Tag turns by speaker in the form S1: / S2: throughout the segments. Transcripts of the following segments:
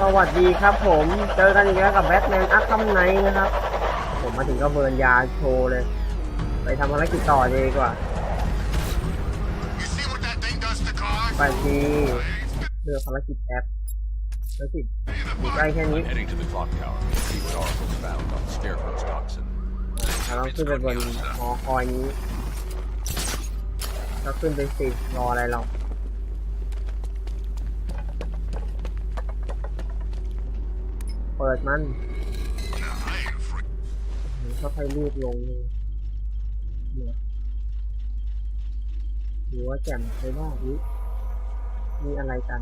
S1: สวัสดีครับผม เจอกันอีกแล้วกับแบทแมนอัคคัมไนนะครับ ผมมาถึงก็เบิร์นยาโชว์เลย ไปทำภารกิจต่อดีกว่าไปทีเลือกภารกิจแอปภารกิจอยู่ใกล้แค่นี้เราต้องขึ้นไปบนหอคอยนี้ก็ขึ้นไปสิรออะไรเรา เปิดมัน
S2: Now, I ain't afraid.
S1: ค่อยๆรีบลงเนี่ยหรือว่าแจ่มไปบ้างวิมีอะไรกัน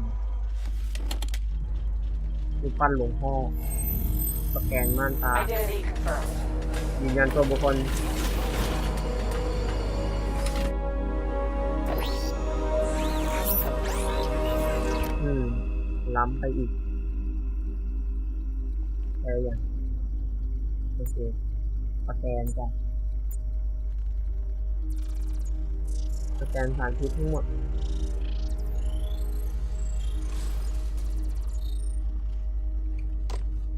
S1: มีปั้นหลวงพ่อสแกนม่านตายืนยันตัวบุคคลอืมล้ำไปอีก แค่อย่างโอเคสแกนจ้ะสแกนสารพิษทั้งหมด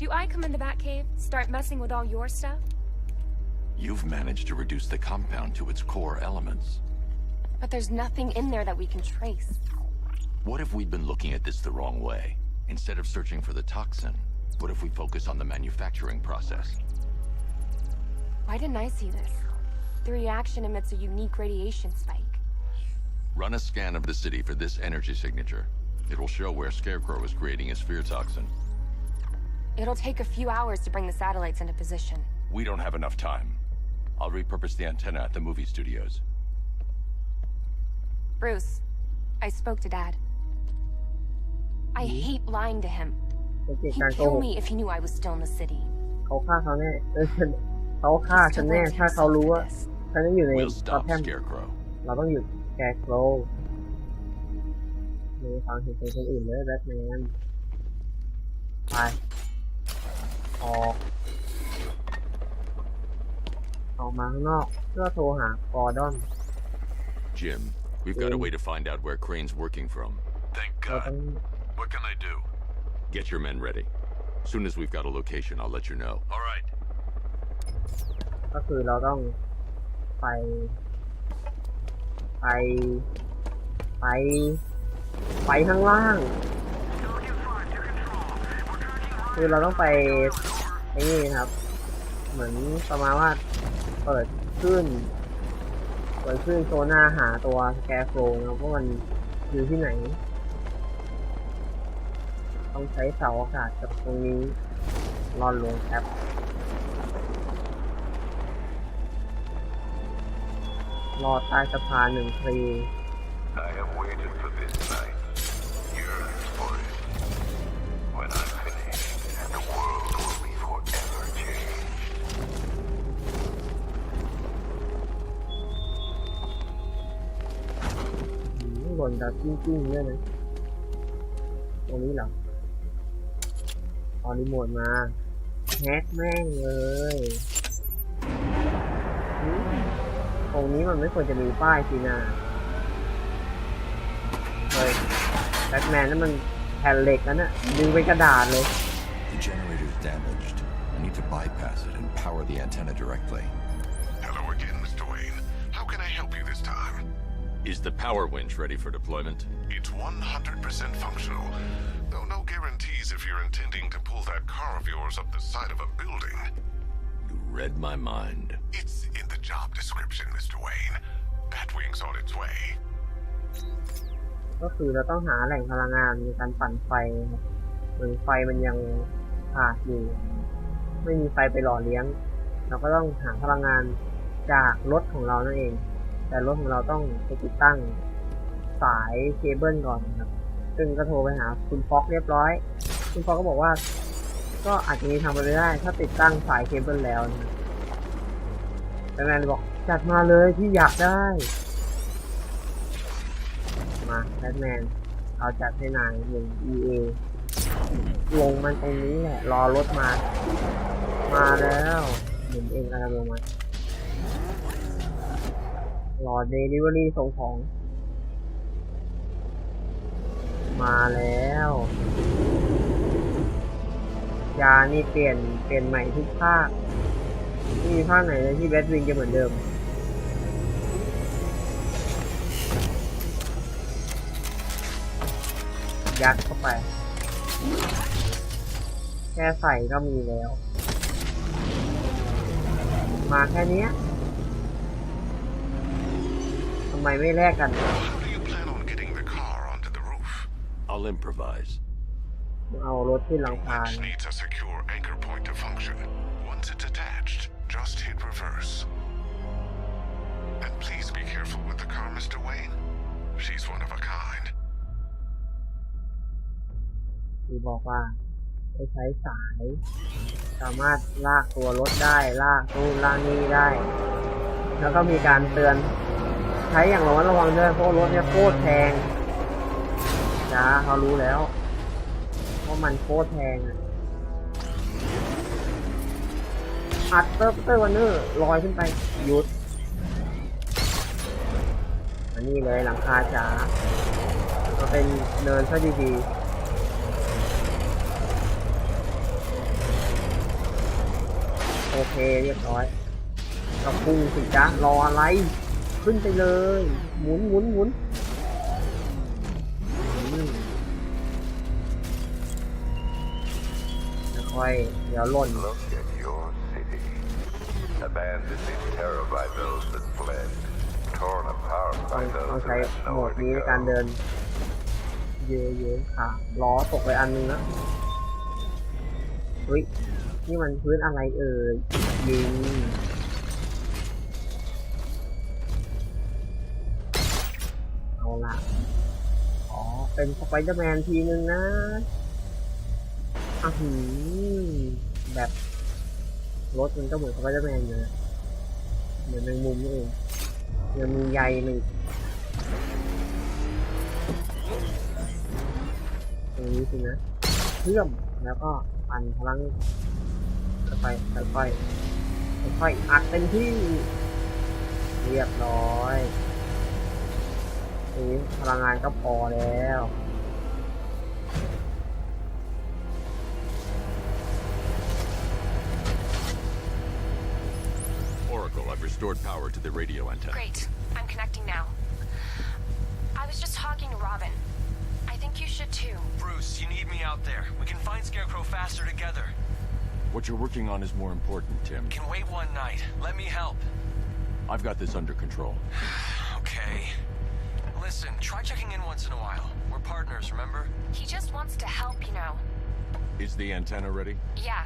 S3: Do I come in the Batcave, start messing with all your stuff?
S4: You've managed to reduce the compound to its core elements.
S3: But there's nothing in there that we can trace.
S4: What if we've been looking at this the wrong way? Instead of searching for the toxin, what if we focus on the manufacturing process?
S3: Why didn't I see this? The reaction emits a unique radiation spike.
S4: Run a scan of the city for this energy signature. It will show where Scarecrow is creating his fear toxin.
S3: It'll take a few hours to bring the satellites into position.
S4: We don't have enough time. I'll repurpose the antenna at the movie studios.
S3: Bruce, I spoke to Dad. I hmm? hate lying to him.
S1: เป็นเกียรติ
S3: He'd
S1: การโก
S3: kill
S1: หก
S3: me if he knew I was still in the city.
S1: เขาฆ่าเขาแน่เออฉันเขาฆ่า
S3: He
S1: ฉัน
S3: still
S1: แน่
S3: wants
S1: ถ้า
S3: his
S1: เขา
S3: son
S1: รู้
S3: like
S1: ว่า
S3: this.
S1: ฉันยังอยู่ใน
S4: We'll
S1: กอ
S4: stop
S1: แทม
S4: Scarecrow.
S1: เราต้องหยุดแกโกรมีฟังเสียงคนอื่นเลยแบทแมนไป ออก ออกมาข้างนอก เพื่อโทรหากอร์ดอน
S4: Jim, we've got a
S1: Jim.
S4: way to find out where Crane's working from.
S2: Thank
S1: เราต้อ
S2: God.
S1: ง
S2: What can I do?
S4: Get your men ready. Soon as we've got a location, I'll let you know.
S2: All right.
S1: ก็คือเราต้องไป ไป ไป ไปข้างล่าง คือเราต้องไปไอ้นี่ครับ เหมือนประมาณว่าเปิดขึ้นเปิดขึ้นโซน่าหาตัวสแกโฟนะครับว่ามันอยู่ที่ไหน ต้องใช้เสาอากาศกับตรงนี้นอนลงครับรอใต้สะพานหนึ่ง
S2: ที
S1: หล่นดาวจิ้งๆด้วยนะตรงนี้หรอ เอรีโมทมาแฮกแม่งเลยหืมตรงนี้มันไม่ควรจะมีป้ายสินะเฮ้ยแบทแมนนั่นมันแผ่นเหล็กนั่นน่ะดึงเป็นกระดาษเลย
S5: The generator's damaged. I need to bypass it and power the antenna directly.
S2: Hello again, Mr. Wayne. How can I help you this time?
S4: Is the power winch ready for deployment?
S2: It's 100% functional. Though no guarantees if you're intending to pull that car of yours up the side of a building.
S4: You read my mind.
S2: It's in the job description, Mr. Wayne. Batwing's on its way.
S1: ก็คือเราต้องหาแหล่งพลังงานในการปั่นไฟนะครับเหมือนไฟมันยังขาดอยู่ ไม่มีไฟไปหล่อเลี้ยง เราก็ต้องหาพลังงานจากรถของเรานั่นเอง แต่รถของเราต้องไปติดตั้งสายเคเบิลก่อนครับซึ่งก็โทรไปหาคุณฟ็อกเรียบร้อย คุณฟ็อกก็บอกว่า ก็อาจจะมีทางไปได้ ถ้าติดตั้งสายเคเบิลแล้วนะครับแต่แมนบอกจัดมาเลยที่อยากได้ มาแบทแมนเอาจัดให้นายหนึ่ง EA ลงมันตรงนี้แหละ รอรถมา มาแล้วหมุนเองกำลังลงมา รอเดลิเวอรี่ส่งของ มาแล้ว ยานี่เปลี่ยนเปลี่ยนใหม่ทุกภาคไม่มีภาคไหนเลยที่แบทวิงจะเหมือนเดิมยัดเข้าไป แค่ใส่ก็มีแล้ว มาแค่นี้ำไมไม่แลกกัน
S2: How do you plan on getting the car onto the roof?
S4: I'll improvise.
S1: เอารถขึ้นหลังคา
S2: Winch needs a secure anchor point to function. Once it's attached, just hit reverse. And please be careful with the car, Mr. Wayne. She's one of a kind.
S1: คือบอกว่าให้ใช้สาย สามารถลากตัวรถได้ ลากตู้นลากนี่ได้ แล้วก็มีการเตือน ใช้อย่างระมัดระวังด้วยเพราะรถเนี่ยโคตรแพงจ้าเขารู้แล้วว่ามันโคตรแพงอะอัดเตอร์เตอร์วันเนอร์ลอยขึ้นไปหยุดอันนี้เลยหลังคาจ๋าก็เป็นเนินซะดีๆโอเคเรียบร้อยก็พุ่งสิจ๊ะรออะไร ขึ้นไปเลย หมุนหมุนหมุนอืมแล้วค่อยเดี๋ยวล่น
S2: Look at your city. Abandoned in terror by those that fled. Torn apart
S1: ต้อง
S2: by
S1: ง
S2: those
S1: ใช้
S2: that had
S1: โหมด
S2: nowhere
S1: นี้ใน
S2: to
S1: การเดินเยอะเยอะค่ะล้อตกไปอันนึงแล้วเฮ้ยนี่มันพื้นอะไรเอ่ยยิง เป็นสไปเดอร์แมนทีนึงนะอะหืมแบบรถมันก็เหมือนสไปเดอร์แมนอยู่นะเหมือนแมงมุมนี่เองยังมีใยหนึ่งตรงนี้สินะเชื่อมแล้วก็ปั่นพลังค่อยๆค่อยๆค่อยๆอัดเต็มที่ เรียบร้อย นี้พลังงานก็พอแล้ว
S4: Oracle, I've restored power to the radio antenna.
S3: Great. I'm connecting now. I was just talking to Robin. I think you should too.
S6: Bruce, you need me out there. We can find Scarecrow faster together.
S5: What you're working on is more important, Tim.
S6: Can wait one night. Let me help.
S5: I've got this under control.
S6: Okay. Listen, try checking in once in a while. We're partners, remember?
S3: He just wants to help, you know.
S5: Is the antenna ready?
S3: Yeah,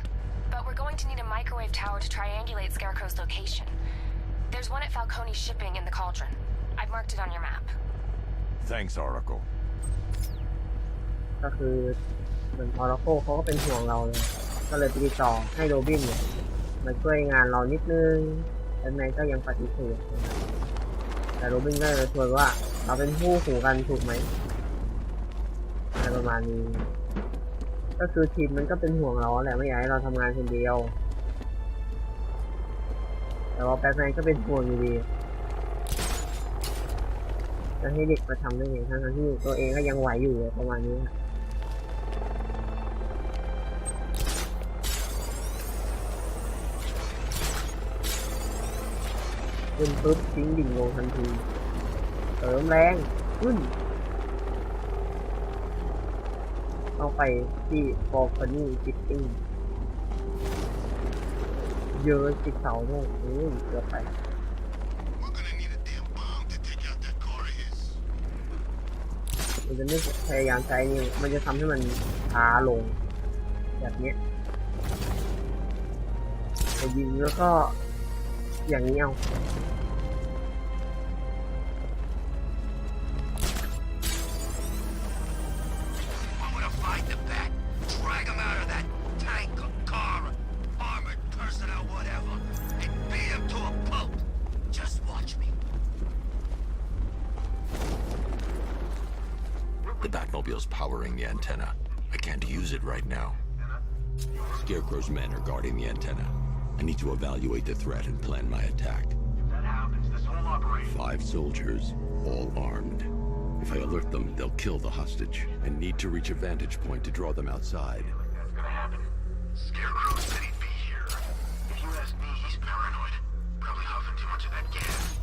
S3: but we're going to need a microwave tower to triangulate Scarecrow's location. There's one at Falcone Shipping in the Cauldron. I've marked it on your map.
S5: Thanks, Oracle.
S1: ก็คือเหมือนออร์โคเขาก็เป็นห่วงเราเลย ก็เลยไปติดต่อให้โรบินเนี่ยมาช่วยงานเรานิดนึงแต่แมนก็ยังปฏิเสธนะครับแต่โรบินก็เลยชวนว่า เราเป็นผู้หูกันถูกไหมอะไรประมาณนี้ ก็คือทีมมันก็เป็นห่วงเราแหละไม่อยากให้เราทำงานคนเดียว แต่ว่าแบทแมนก็เป็นห่วงอยู่ดีจะให้เด็กมาทำได้ไงทั้งที่ตัวเองก็ยังไหวอยู่ประมาณนี้ขึ้นปุ๊บทิ้งดิ่งลงทันที เสริมแรงขึ้นเข้าไปที่ฟอร์คอนี่จิตติ้งเยอะติดเสาด้วยโอ้ยเกือบไปมันจะไม่พยายามใช้นี่มันจะทำให้มันช้าลง แบบนี้ยแต่ยิงแล้วก็อย่างนี้เอา
S4: Batmobile's powering the antenna. I can't use it right now. Scarecrow's men are guarding the antenna. I need to evaluate the threat and plan my attack.
S2: That happens, this whole operation.
S4: Five soldiers, all armed. If I alert them, they'll kill the hostage and need to reach a vantage point to draw them outside.
S2: That's gonna happen. Scarecrow said he'd be here. If you ask me, he's paranoid. Probably huffing too much of that gas.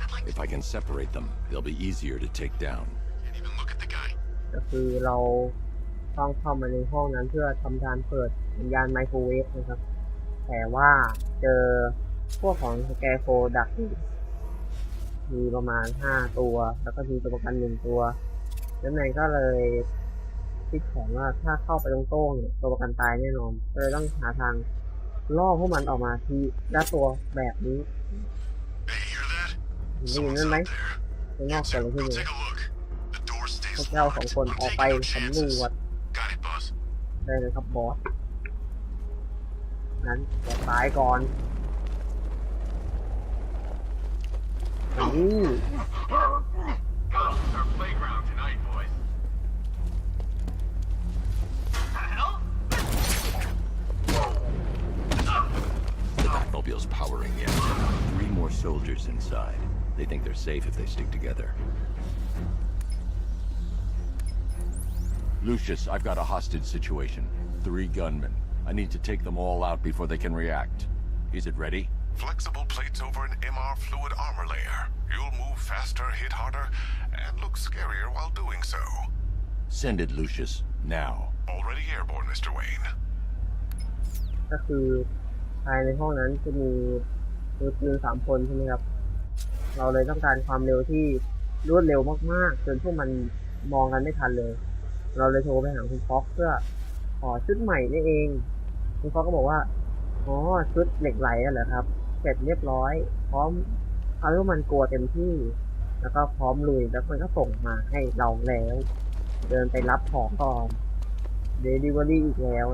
S2: I'd like
S4: If I can separate them, they'll be easier to take down.
S1: ก็คือเราต้องเข้ามาในห้องนั้นเพื่อทำการเปิดสัญญาณไมโครเวฟนะครับ แต่ว่าเจอพวกของสแกโฟดักอยู่มีประมาณห้าตัว แล้วก็มีตัวประกันหนึ่งตัวแล้วแมนก็เลยคิดแผนว่าถ้าเข้าไปตรงโต้งเนี่ยตัวประกันตายแน่นอนก็เลยต้องหาทางล่อพวกมันออกมาทีละตัวแบบนี้
S2: Hey, hear that?
S1: ได้ยินนั่นไหม
S2: there.
S1: ข้างนอกเกิดอะไรขึ้น พว
S2: stays
S1: กเราสอง
S2: locked.
S1: คน
S2: I'm
S1: ออกไป
S2: taking no
S1: สำร
S2: chances.
S1: วจ
S2: Got it, boss.
S1: ได้เลยครับบอส นั้นแกตายก่อนนี่
S2: Our playground tonight, boys.
S4: The Batmobile's powering the antenna.
S5: Three more soldiers inside. They think they're safe if they stick together. Lucius, I've got a hostage situation. Three gunmen. I need to take them all out before they can react. Is it ready?
S2: Flexible plates over an MR fluid armor layer. You'll move faster, hit harder, and look scarier while doing so.
S5: Send it, Lucius. Now.
S2: Already airborne, Mr. Wayne.
S1: ก็คือภายในห้องนั้นจะมีมือปืนสามคนใช่ไหมครับ เราเลยต้องการความเร็วที่รวดเร็วมากๆจนพวกมันมองกันไม่ทันเลย เราเลยโทรไปหาคุณฟ็อกเพื่อขอชุดใหม่นี่เอง คุณฟ็อกก็บอกว่าอ๋อชุดเหล็กไหลอะเหรอครับ เสร็จเรียบร้อย พร้อมเอาให้พวกมันกลัวเต็มที่ แล้วก็พร้อมลุยแล้วมันก็ส่งมาให้เราแล้ว เดินไปรับของก่อนเดลิเวอรี่อีกแล้ว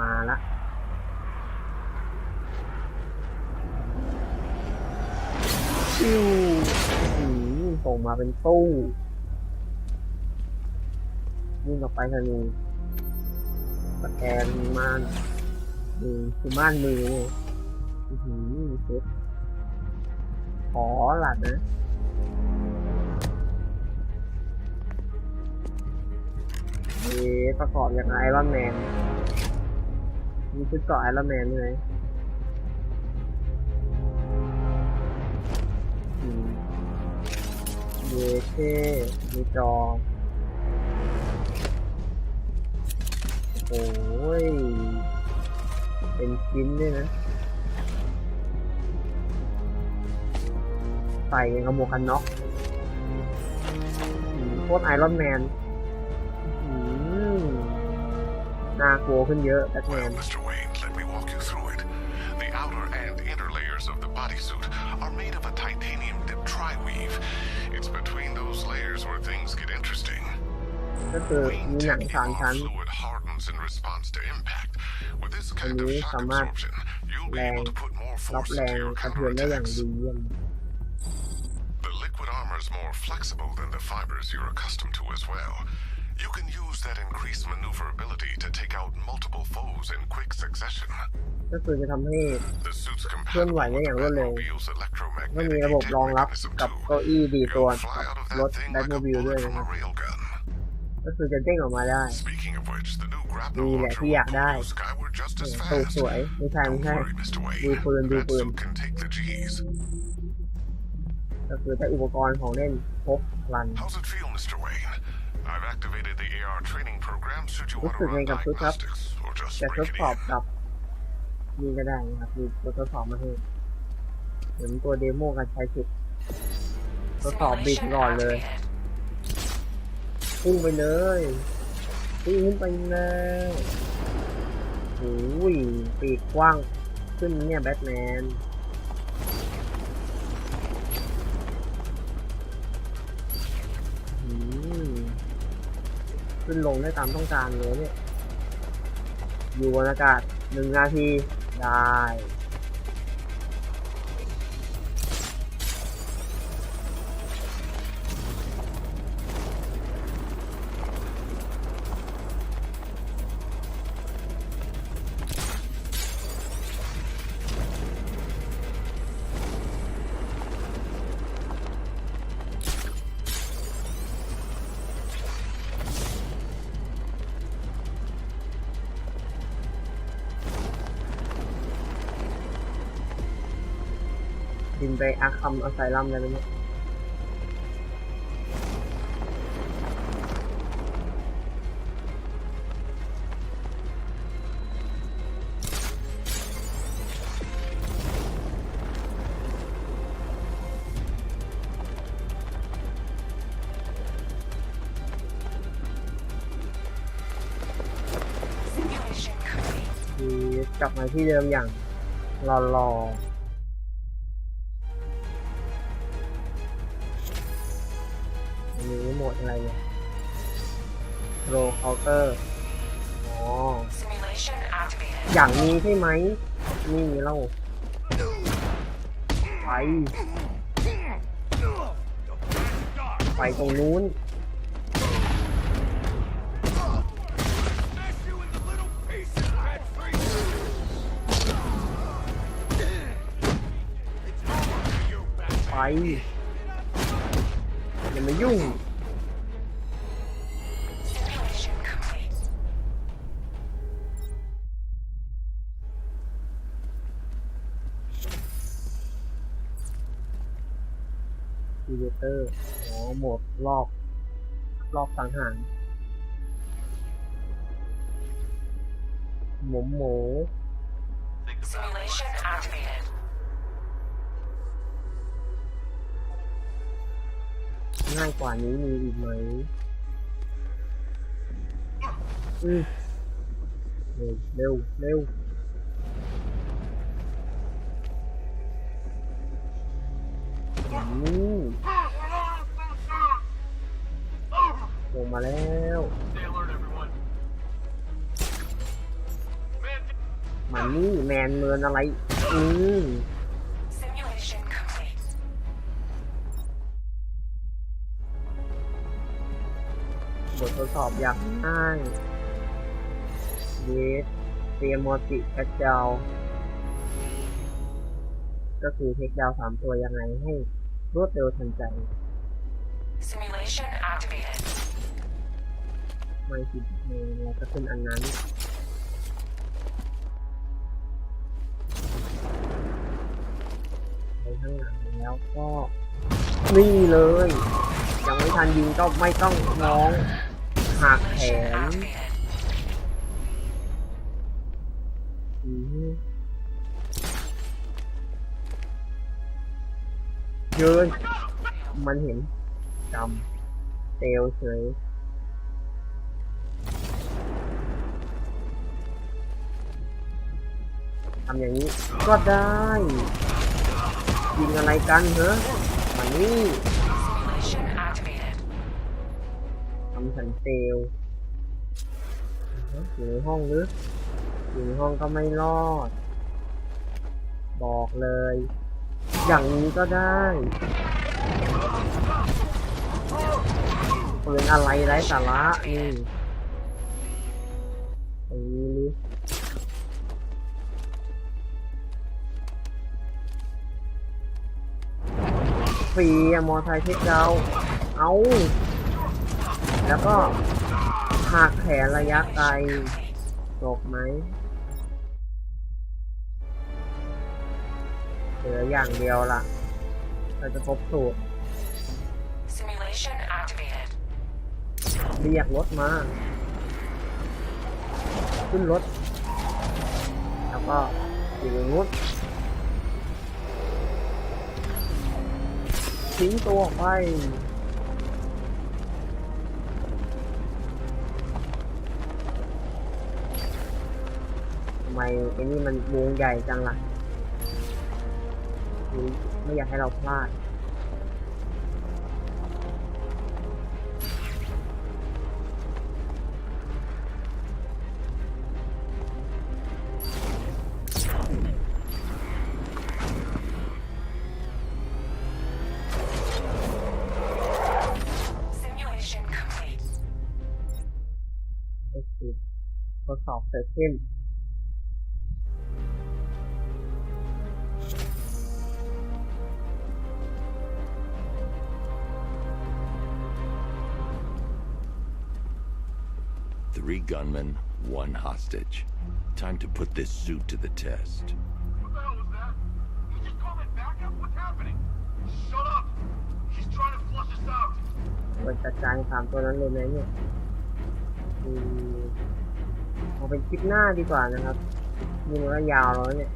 S1: มาละชิวส่งมาเป็นตู้ ยิ่งออกไปทางนี้สแกนม่านมือคือม่านมือเนี่ยอือหือเซ็ตขอหลัดนะเอ๊ะประกอบอย่างไอรอนแมนมีชุดเกาะไอรอนแมนใช่ไหมมเยเช่มีจอ โอ้ย เป็นชิ้นด้วยนะ ใส่กับหมวกกันน็อกโคตรไอรอนแมนน่ากลัวขึ้นเยอะแบทแมน
S2: outer and inner layers of the bodysuit are made of a titanium dip tri-weave. It's between those layers where things get interesting.
S1: ก็คือ
S2: Wayne
S1: มีหนัง
S2: Tech
S1: สามชั้น
S2: ER fluid hardens in response to impact. With this kind of
S1: นี้
S2: shock
S1: สามารถ
S2: absorption, you'll be
S1: แรง
S2: able to put more
S1: รับ
S2: force
S1: แรง
S2: into your
S1: กระเทือนได้อย่าง
S2: counterattacks.
S1: ดีเยี่ยม
S2: The liquid armor is more flexible than the fibers you're accustomed to as well. You can use that increased maneuverability to take out multiple foes in quick succession.
S1: ก็คือจะทำให้
S2: The suit's
S1: เคลื่อนไหว
S2: compatible
S1: ได้
S2: with
S1: อย่าง
S2: the
S1: รวดเร็ว
S2: Batmobile's
S1: ไม่มี
S2: electromagnetic
S1: ระบบรองรับ
S2: mechanism
S1: กับ
S2: too.
S1: เก้าอี้ดีตัว
S2: You'll fly out of
S1: ร
S2: that
S1: ถ
S2: thing
S1: แบท
S2: like
S1: โม
S2: a
S1: บิลด้วย
S2: bullet
S1: นะค
S2: from
S1: รับ
S2: a railgun.
S1: ก็คือจะเด้งออกมาได้
S2: Speaking of which, the new grapnel
S1: นี่แหละ
S2: launcher
S1: ที่อยาก
S2: will
S1: ได้
S2: move you skyward just as
S1: ตูด
S2: fast.
S1: สวยไม่ใช่ไม่
S2: Don't
S1: ใช่
S2: worry, Mr.
S1: ดู
S2: Wayne.
S1: ปืนดู
S2: That
S1: ปืน
S2: suit can take the G's.
S1: ก็คือได้อุปกรณ์ของเล่นครบครัน
S2: How's it feel, Mr. Wayne? I've activated the AR training program should you want to
S1: รู้สึกไง
S2: run
S1: กับชุดครับ
S2: diagnostics or just
S1: จะท
S2: break
S1: ด
S2: it
S1: สอบ
S2: in.
S1: กับนี่ก็ได้นะครับมีตัวทดสอบมาให้เหมือนตัวเดโมการใช้ชุดทดสอบบิด
S3: Simulation
S1: ก่อนเลย
S3: activated.
S1: พุ่งไปเลยพุ่งขึ้นไปเลยโอ้ยปีกกว้างขึ้นเนี่ยแบทแมนขึ้นลงได้ตามต้องการเลยเนี่ย อยู่บนอากาศหนึ่งนาที ได้ นไปอาคัมอาไซลัมได้ไหมเนี่ยคือกลับมาที่เดิมอย่างรอรอ โรเคาน์เตอร์อ๋อ
S3: Simulation activated.
S1: อย่างนี้ใช่ไหมนี่เราไปไปตรงนู้นไปอย่ามายุ่ง เดเตอร์อ๋อโหมดรอบ รอบสังหารหมูหมู
S3: Simulation activated.
S1: ง่ายกว่านี้มีอีกไหมอืมเร็ว เร็ว เร็วอืม ลงมาแล้ว มันนี่แมนเมินอะไร อืม
S3: Simulation complete.
S1: บททดสอบอย่างง่ายเยสเตรียมมอติแคชเจลก็คือเทคดาวสามตัวยังไงให้รวดเร็วทันใจ
S3: Simulation activated.
S1: ไม่ผิดเมนแล้วก็ขึ้นอันนั้นไปข้างหลังแล้วก็นี่เลย ยังไม่ทันยิงก็ไม่ต้องร้องหักแขนอืมเยินมันเห็นจำเตลเฉยำอย่างนี้ก็ได้ ยิงอะไรกันเหรอมันนี่
S3: Simulation activated.
S1: ทำสันเตลอยู่ในห้องหรืออยู่ในห้องก็ไม่รอด บอกเลย อย่างนี้ก็ได้ปืนอะไรไร้สาระนี่ ฟรีอะมอไซค์เทคดาวน์เอาแล้วก็หักแขนระยะไกลจบไหมเหลืออย่างเดียวล่ะ เราจะพบสูตร
S3: Simulation activated.
S1: เรียกรถมา ขึ้นรถ แล้วก็อยู่ตรงนู้น ทิ้งตัวออกไปทำไมไอ้นี่มันวงใหญ่จังล่ะ ไม่อยากให้เราพลาด him.
S4: Three gunmen, one hostage. Time to put this suit to the test.
S2: What the hell was that? You just call it backup? What's happening?
S4: Shut up! He's trying to flush us out!
S1: มันจัดการสามตัวนั้นเลยไหมเนี่ย เอาเป็นคลิปหน้าดีกว่านะครับยิงแล้วยาวแล้วเนี่ย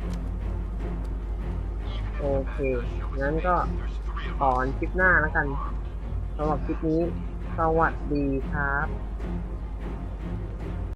S1: โอเค งั้นก็ขอนคลิปหน้าแล้วกันสำหรับคลิปนี้ สวัสดีครับ